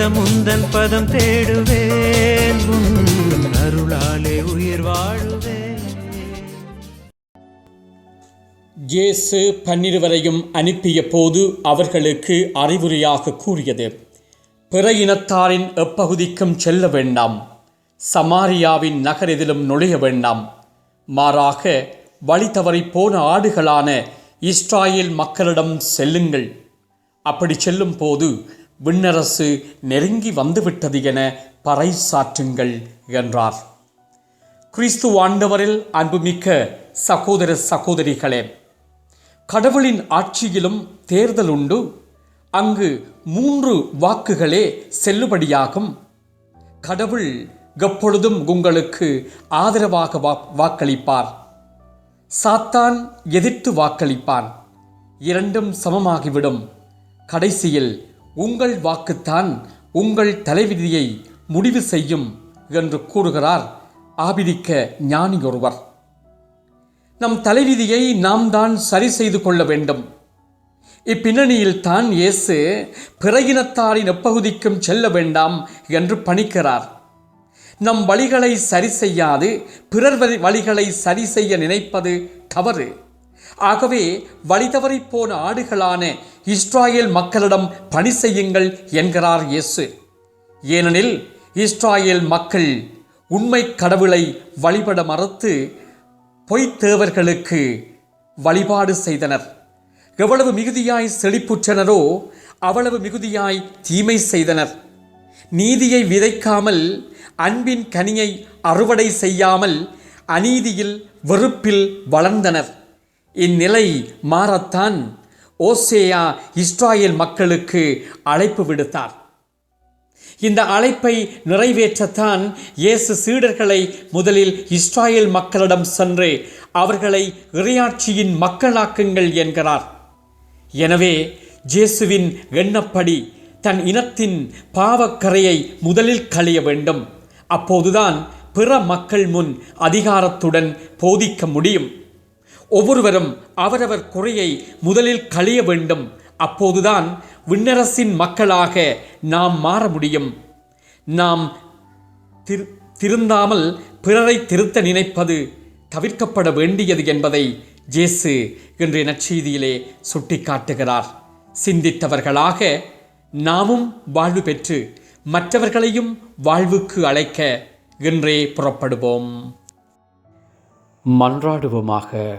மிதமுந்தன் பதம் தேடுவேன். அருளாலே உயிர் வாழுவேன். இயேசு பன்னிருவரையும் அனுப்பிய போது அவர்களுக்கு அறிவுரையாக கூறியது பிற இனத்தாரின் எப்பகுதிக்கும் செல்ல வேண்டாம். சமாரியாவின் நகரெதிலும் நுழைய வேண்டாம். மாறாக வழி தவறி போன ஆடுகளான இஸ்ராயேல் மக்களிடம் செல்லுங்கள். அப்படி செல்லும் போது விண்ணரசு நெருங்கி வந்துவிட்டது என பறைசாற்றுங்கள் என்றார். கிறிஸ்து ஆண்டவரில் அன்புமிக்க சகோதர சகோதரிகளே கடவுளின் ஆட்சியிலும் தேர்தல் உண்டு. அங்கு மூன்று வாக்குகளே செல்லுபடியாகும். கடவுள் எப்பொழுதும் உங்களுக்கு ஆதரவாக வா- வாக்களிப்பார். சாத்தான் எதிர்த்து வாக்களிப்பான். இரண்டும் சமமாகிவிடும். கடைசியில் உங்கள் வாக்குத்தான் உங்கள் தலைவிதியை முடிவு செய்யும் என்று கூறுகிறார் ஆபிதிக்க ஞானி ஒருவர் நம் தலைவிதியை நாம் தான் சரி செய்து கொள்ள வேண்டும். இப்பின்னணியில் தான் இயேசு பிறகினத்தாரின் எப்பகுதிக்கும் செல்ல வேண்டாம் என்று பணிக்கிறார். நம் வழிகளை சரி செய்யாது பிறர் வழிகளை சரி செய்ய நினைப்பது தவறு. ஆகவே வழி போன ஆடுகளான இஸ்ராயேல் மக்களிடம் பணி செய்யுங்கள் என்கிறார் இயேசு. ஏனெனில் இஸ்ராயேல் மக்கள் உண்மை கடவுளை வழிபட மறுத்து பொய்த் தேவர்களுக்கு வழிபாடு செய்தனர். எவ்வளவு மிகுதியாய் செழிப்புற்றனரோ அவ்வளவு மிகுதியாய் தீமை செய்தனர். நீதியை விதைக்காமல் அன்பின் கனியை அறுவடை செய்யாமல் அநீதியில் வெறுப்பில் வளர்ந்தனர். இந்நிலை மாறத்தான் ஓசேயா இஸ்ராயேல் மக்களுக்கு அழைப்பு விடுத்தார். இந்த அழைப்பை நிறைவேற்றத்தான் இயேசு சீடர்களை முதலில் இஸ்ராயேல் மக்களிடம் சென்று அவர்களை இறையாட்சியின் மக்களாக்குங்கள் என்கிறார். எனவே ஜேசுவின் எண்ணப்படி தன் இனத்தின் பாவக்கரையை முதலில் களைய வேண்டும். அப்போதுதான் பிற மக்கள் முன் அதிகாரத்துடன் போதிக்க முடியும். ஒவ்வொருவரும் அவரவர் குறையை முதலில் களைய வேண்டும். அப்போதுதான் விண்ணரசின் மக்களாக நாம் மாற முடியும். நாம் திரு திருந்தாமல் பிறரை திருத்த நினைப்பது தவிர்க்கப்பட வேண்டியது என்பதை ஜேசு இன்றைய நற்செய்தியிலே சுட்டிக்காட்டுகிறார். சிந்தித்தவர்களாக நாமும் வாழ்வு பெற்று மற்றவர்களையும் வாழ்வுக்கு அழைக்க இன்றே புறப்படுவோம். மன்றாடுவோமாக.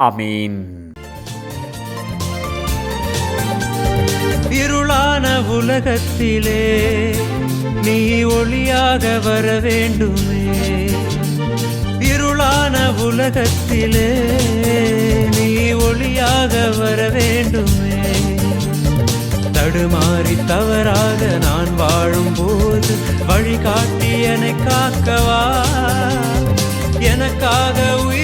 அமீன் இருளான உலகத்திலே நீ ஒளியாக வர வேண்டுமே. இருளான உலகத்திலே நீ ஒளியாக வர வேண்டுமே. தடுமாறி தவறாக நான் வாழும்போது வழிகாட்டி என்னை காக்கவா? எனக்காக உயிர்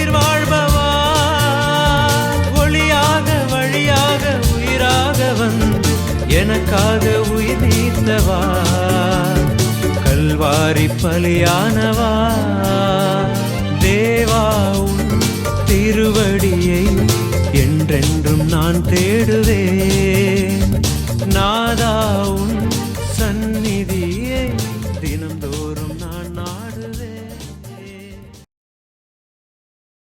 எனக்காக உயிர் நீத்தவா கல்வாரி பலியானவா? தேவா உன் திருவடியை என்றென்றும் நான் தேடுவேன்.